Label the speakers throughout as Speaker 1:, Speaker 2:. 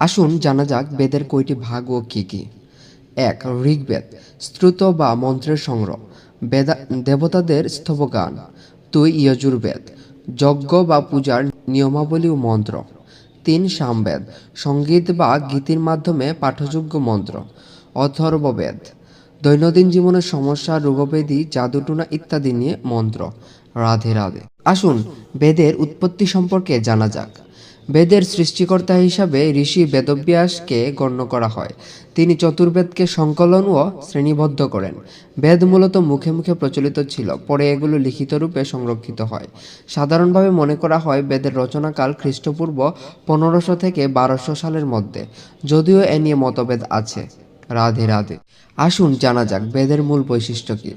Speaker 1: আসুন জানা যাক বেদের কয়টি ভাগ ও কী কী। এক, ঋগ্বেদ স্তুত বা মন্ত্রের সংগ্রহ। বেদা দেবতাদের স্তবগান। দুই, ইয়জুর্বেদ, যজ্ঞ বা পূজার নিয়মাবলী ও মন্ত্র। তিন, সামবেদ, সংগীত বা গীতির মাধ্যমে পাঠযোগ্য মন্ত্র। অথর্ববেদ, দৈনন্দিন জীবনের সমস্যা রোগবেদী জাদুটুনা ইত্যাদি নিয়ে মন্ত্র। রাধে রাধে। আসুন বেদের উৎপত্তি সম্পর্কে জানা যাক। বেদের সৃষ্টিকর্তা হিসাবে ঋষি বেদব্যাসকে গণ্য করা হয়। তিনি চতুর্বেদকে সংকলন ও শ্রেণীবদ্ধ করেন। বেদ মূলত মুখে মুখে প্রচলিত ছিল, পরে এগুলো লিখিত রূপে সংরক্ষিত হয়। সাধারণভাবে মনে করা হয় বেদের রচনাকাল খ্রিস্টপূর্ব পনেরোশো থেকে বারোশো সালের মধ্যে। যদিও এ নিয়ে মতভেদ আছে। রাধে রাধে। আসুন জানা যাক বেদের মূল বৈশিষ্ট্য কী।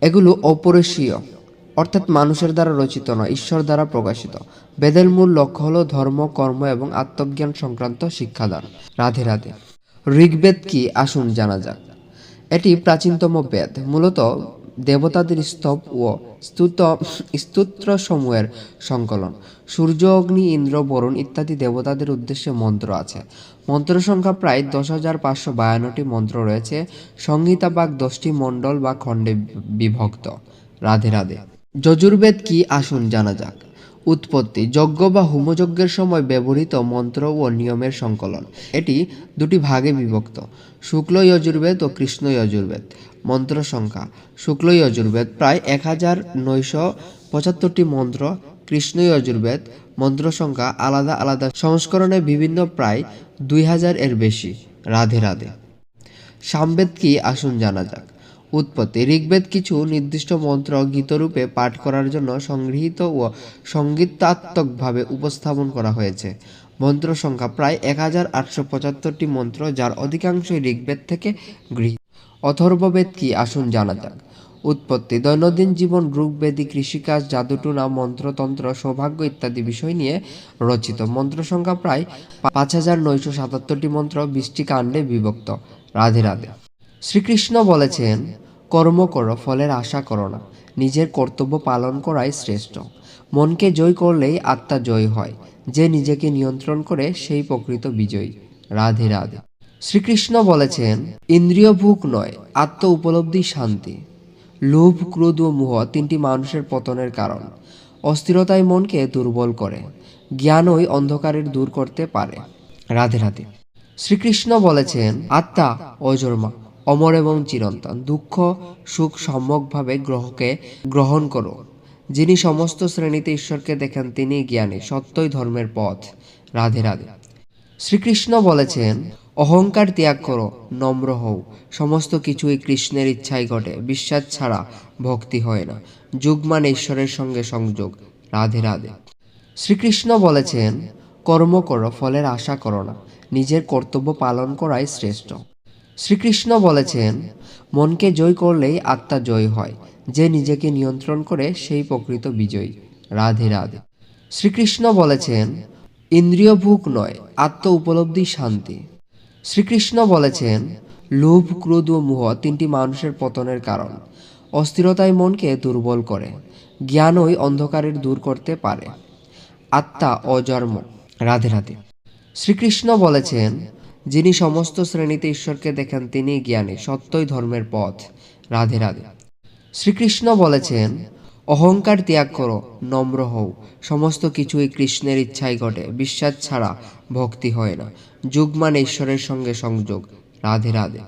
Speaker 1: এগুলো অপরিসীয়। অর্থাৎ মানুষের দ্বারা রচিত নয়, ঈশ্বর দ্বারা প্রকাশিত। বেদের মূল লক্ষ্য হলো ধর্ম, কর্ম এবং আত্মজ্ঞান সংক্রান্ত শিক্ষাদান। রাধে রাধে। ঋগ্বেদ কি? আসুন জানা যাক। এটি প্রাচীনতম বেদ। মূলত দেবতাদের স্তব ও স্তুত স্তোত্র সমূহের সংকলন। সূর্য, অগ্নি, ইন্দ্র, বরুণ ইত্যাদি দেবতাদের উদ্দেশ্যে মন্ত্র আছে। মন্ত্র সংখ্যা প্রায় দশ হাজার পাঁচশো বায়ান্নটি মন্ত্র রয়েছে। সংহিতা বাঘ দশটি মণ্ডল বা খণ্ডে বিভক্ত। রাধে রাধে। যজুর্বেদ কি আসুন জানা যাক। উৎপত্তি, যজ্ঞ বা হোমযজ্ঞের সময় ব্যবহৃত মন্ত্র ও নিয়মের সংকলন। এটি দুটি ভাগে বিভক্ত। শুক্ল যজুর্বেদ ও কৃষ্ণ যজুর্বেদ। মন্ত্র সংখ্যা, শুক্ল যজুর্বেদ প্রায় এক হাজার নয়শো পঁচাত্তরটি মন্ত্র, কৃষ্ণ যজুর্বেদ মন্ত্র সংখ্যা আলাদা আলাদা। সংস্করণে বিভিন্ন প্রায় দুই হাজার এর বেশি। রাধে রাধে। সামবেদ কি আসুন জানা যাক। উৎপত্তি। ঋগ্বেদ কিছু নির্দিষ্ট মন্ত্র গীতরূপে পাঠ করার জন্য সংগৃহীত ও সঙ্গীতাত্মকভাবে উপস্থাপন করা হয়েছে। মন্ত্র সংখ্যা প্রায় এক হাজার মন্ত্র যার অধিকাংশই ঋগ্বেদ থেকে গৃহীত অথর্ববেদ কি? আসুন জানা যাক। উৎপত্তি। দৈনন্দিন জীবন রূপবেদী কৃষিকাজ, জাদুটুনা, মন্ত্রতন্ত্র, সৌভাগ্য ইত্যাদি বিষয় নিয়ে রচিত। মন্ত্র সংখ্যা প্রায় পাঁচ হাজার নয়শো সাতাত্তরটি মন্ত্র বিশটি কাণ্ডে বিভক্ত। রাধে রাধে। শ্রীকৃষ্ণ বলেছেন, কর্ম করো, ফলের আশা করো না। নিজের কর্তব্য পালন করাই শ্রেষ্ঠ। মনকে জয় করলেই আত্মা জয় হয়। যে নিজেকে নিয়ন্ত্রণ করে, সেই প্রকৃত বিজয়ী। রাধে রাধে। শ্রীকৃষ্ণ বলেছেন ইন্দ্রিয় ভোগ নয়, আত্ম উপলব্ধি শান্তি। লোভ, ক্রোধ ও মোহ তিনটি মানুষের পতনের কারণ। অস্থিরতায় মনকে দুর্বল করে। জ্ঞানই অন্ধকারের দূর করতে পারে। রাধে রাধে। শ্রীকৃষ্ণ বলেছেন, আত্মা অজন্মা। অমর এবং চিরন্তন। দুঃখ, সুখ সম্যকভাবে গ্রহকে গ্রহণ করো যিনি সমস্ত শ্রেণীতে ঈশ্বরকে দেখেন, তিনি জ্ঞানী, সত্যই ধর্মের পথ। রাধে রাধে। শ্রীকৃষ্ণ বলেছেন, অহংকার ত্যাগ করো, নম্র হও। সমস্ত কিছুই কৃষ্ণের ইচ্ছাই ঘটে, বিশ্বাস ছাড়া ভক্তি হয় না। যুগ মানে ঈশ্বরের সঙ্গে সংযোগ। রাধে রাধে। শ্রীকৃষ্ণ বলেছেন, কর্ম করো, ফলের আশা করো না। নিজের কর্তব্য পালন করাই শ্রেষ্ঠ। শ্রীকৃষ্ণ বলেছেন, মনকে জয় করলেই আত্মা জয় হয়। যে নিজেকে নিয়ন্ত্রণ করে সেই প্রকৃত বিজয়ী। রাধে রাধে। শ্রীকৃষ্ণ বলেছেন ইন্দ্রিয় ভোগ নয়, আত্ম উপলব্ধি শান্তি। শ্রীকৃষ্ণ বলেছেন, লোভ, ক্রোধ ও মোহ তিনটি মানুষের পতনের কারণ। অস্থিরতাই মনকে দুর্বল করে। জ্ঞানই অন্ধকারের দূর করতে পারে। আত্মা অজন্ম। রাধে রাধে। শ্রীকৃষ্ণ বলেছেন যিনি সমস্ত শ্রেণীতে ঈশ্বরকে দেখেন, তিনি জ্ঞানী, সত্যই ধর্মের পথ। রাধে রাধে। শ্রীকৃষ্ণ বলেছেন, অহংকার ত্যাগ করো, নম্র হও। সমস্ত কিছুই কৃষ্ণের ইচ্ছাই ঘটে, বিশ্বাস ছাড়া ভক্তি হয় না। যুগ মানে ঈশ্বরের সঙ্গে সংযোগ। রাধে রাধে।